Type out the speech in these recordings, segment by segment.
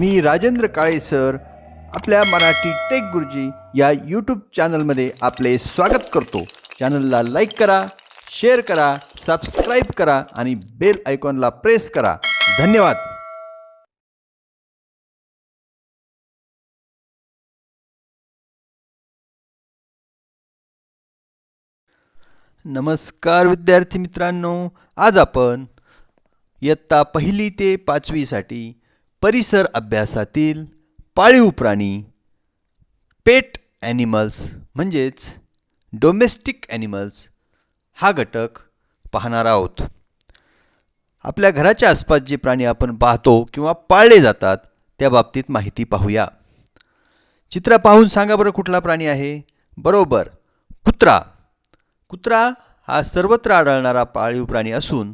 मी Rajendra Kale sir. आपल्या Marathi take गुरुजी या यूट्यूब चॅनलमध्ये आपले स्वागत करतो. चॅनलला लाईक करा शेअर करा सबस्क्राईब करा आणि बेल आयकॉनला प्रेस करा. धन्यवाद. नमस्कार विद्यार्थी मित्रांनो. आज आपण इयत्ता पहिली ते पाचवीसाठी परिसर अभ्यासातील पाळीव प्राणी पेट ॲनिमल्स म्हणजेच डोमेस्टिक ॲनिमल्स हा घटक पाहणार आहोत. आपल्या घराच्या आसपास जे प्राणी आपण पाहतो किंवा पाळले जातात त्या बाबतीत माहिती पाहूया. चित्र पाहून सांगा बरं कुठला प्राणी आहे? बरोबर कुत्रा. कुत्रा हा सर्वत्र आढळणारा पाळीव प्राणी असून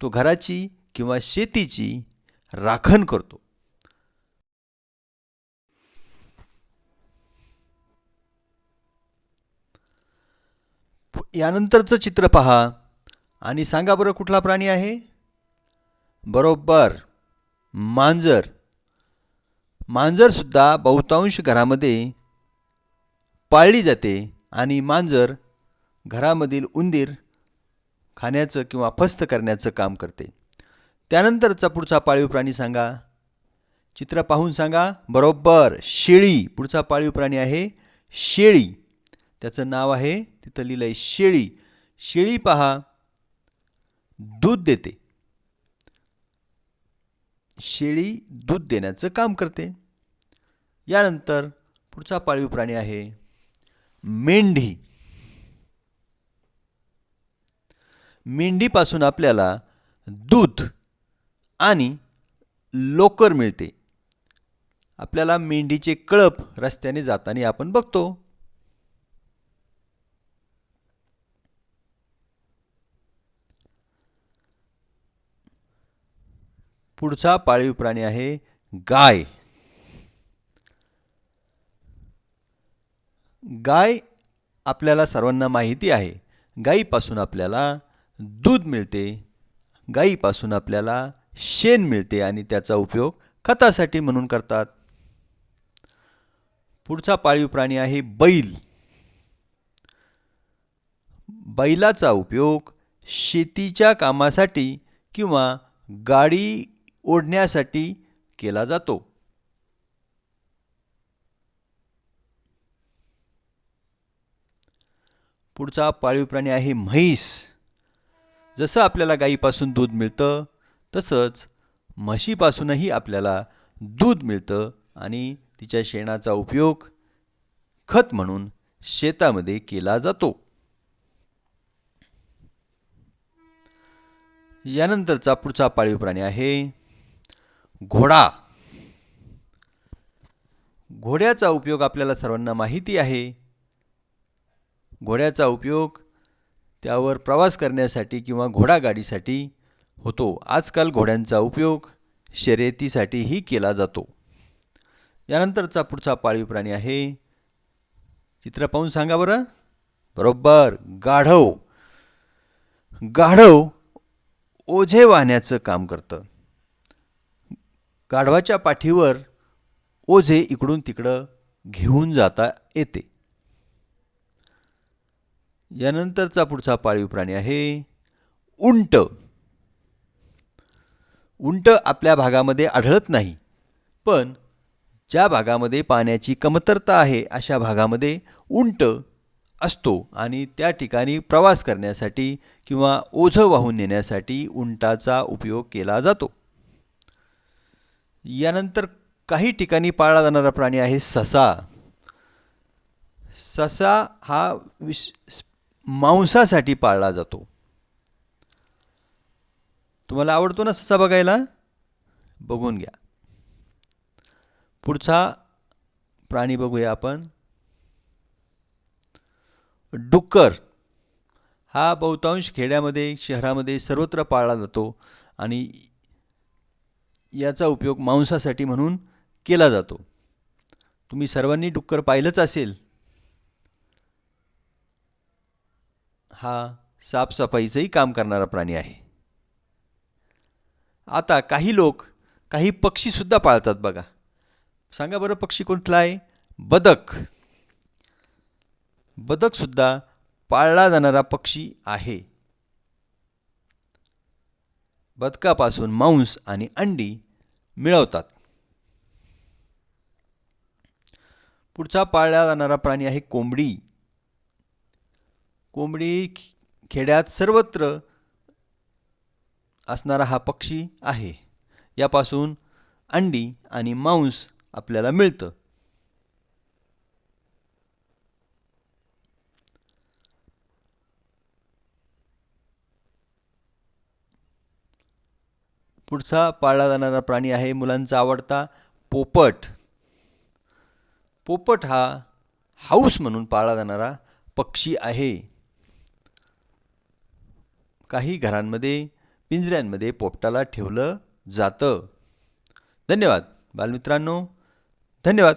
तो घराची किंवा शेतीची राखण करतो. यानंतरचं चित्र पहा आणि सांगा बरं कुठला प्राणी आहे? बरोबर मांजर. मांजरसुद्धा बहुतांश घरामध्ये पाळली जाते आणि मांजर घरामधील उंदीर खाण्याचं किंवा फस्त करण्याचं काम करते. त्यानंतरचा पुढचा पाळीव प्राणी सांगा. चित्र पाहून सांगा. बरोबर शेळी. पुढचा पाळीव प्राणी आहे शेळी. त्याचं नाव आहे तिथं लिहिलं आहे शेळी. शेळी पहा दूध देते. शेळी दूध देण्याचं काम करते. यानंतर पुढचा पाळीव प्राणी आहे मेंढी. मेंढीपासून आपल्याला दूध आणि लोकर मिळते. आपल्याला मेंढीचे कळप रस्त्याने जाताना आपण बघतो. पुढचा पाळीव प्राणी आहे गाय. गाय आपल्याला सर्वांना माहिती आहे. गाईपासून आपल्याला दूध मिळते. गाईपासून आपल्याला शेण मिळते आणि त्याचा उपयोग खतासाठी म्हणून करतात. पुढचा पाळीव प्राणी आहे बैल. बैलाचा उपयोग शेतीच्या कामासाठी किंवा गाडी ओढण्यासाठी केला जातो. पुढचा पाळीव प्राणी आहे म्हैस. जसं आपल्याला गाईपासून दूध मिळतं तसंच म्हशीपासूनही आपल्याला दूध मिळतं आणि तिच्या शेणाचा उपयोग खत म्हणून शेतामध्ये केला जातो. यानंतरचा पुढचा पाळीव प्राणी आहे घोडा. घोड्याचा उपयोग आपल्याला सर्वांना माहिती आहे. घोड्याचा उपयोग त्यावर प्रवास करण्यासाठी किंवा घोडागाडीसाठी होतो. आजकाल घोड्यांचा उपयोग शर्यतीसाठीही केला जातो. यानंतरचा पुढचा पाळीव प्राणी आहे. चित्र पाहून सांगा बरं. बरोबर गाढव. गाढव ओझे वाहण्याचं काम करतं. गाढवाच्या पाठीवर ओझे इकडून तिकडं घेऊन जाता येते. यानंतरचा पुढचा पाळीव प्राणी आहे उंट. उंट आपल्या भागामध्ये आढळत नाही पण ज्या भागामध्ये पाण्याची कमतरता आहे अशा भागामध्ये उंट असतो आणि त्या ठिकाणी प्रवास करण्यासाठी किंवा ओझं वाहून नेण्यासाठी उंटाचा उपयोग केला जातो. यानंतर काही ठिकाणी पाळला जाणारा प्राणी आहे ससा. ससा हा विश मांसासाठी पाळला जातो. तुम्हाला आवडतो ना ससा बघायला? बघून घ्या. पुढचा प्राणी बघूया आपण. डुक्कर. हा बहुतांश खेड्यामध्ये शहरामध्ये सर्वत्र पाळला जातो आणि याचा उपयोग मांसासाठी म्हणून केला जातो. तुम्ही सर्वांनी डुक्कर पाहिलंच असेल. हा साफसफाईचंही काम करणारा प्राणी आहे. आता काही लोक काही पक्षीसुद्धा पाळतात बघा. सांगा बरं पक्षी कुठला आहे? बदक. बदकसुद्धा पाळला जाणारा पक्षी आहे. बदकापासून मांस आणि अंडी मिळवतात. पुढचा पाळला जाणारा प्राणी आहे कोंबडी. कोंबडी खेड्यात सर्वत्र असणारा हा पक्षी आहे. यापासून अंडी आणि मांस आपल्याला मिळतं. पुढचा पाळला जाणारा प्राणी आहे मुलांचा आवडता पोपट. पोपट हा हाऊस म्हणून पाळला जाणारा पक्षी आहे. काही घरांमध्ये पिंजऱ्यांमध्ये पोपटाला ठेवलं जातं. धन्यवाद बालमित्रांनो. धन्यवाद.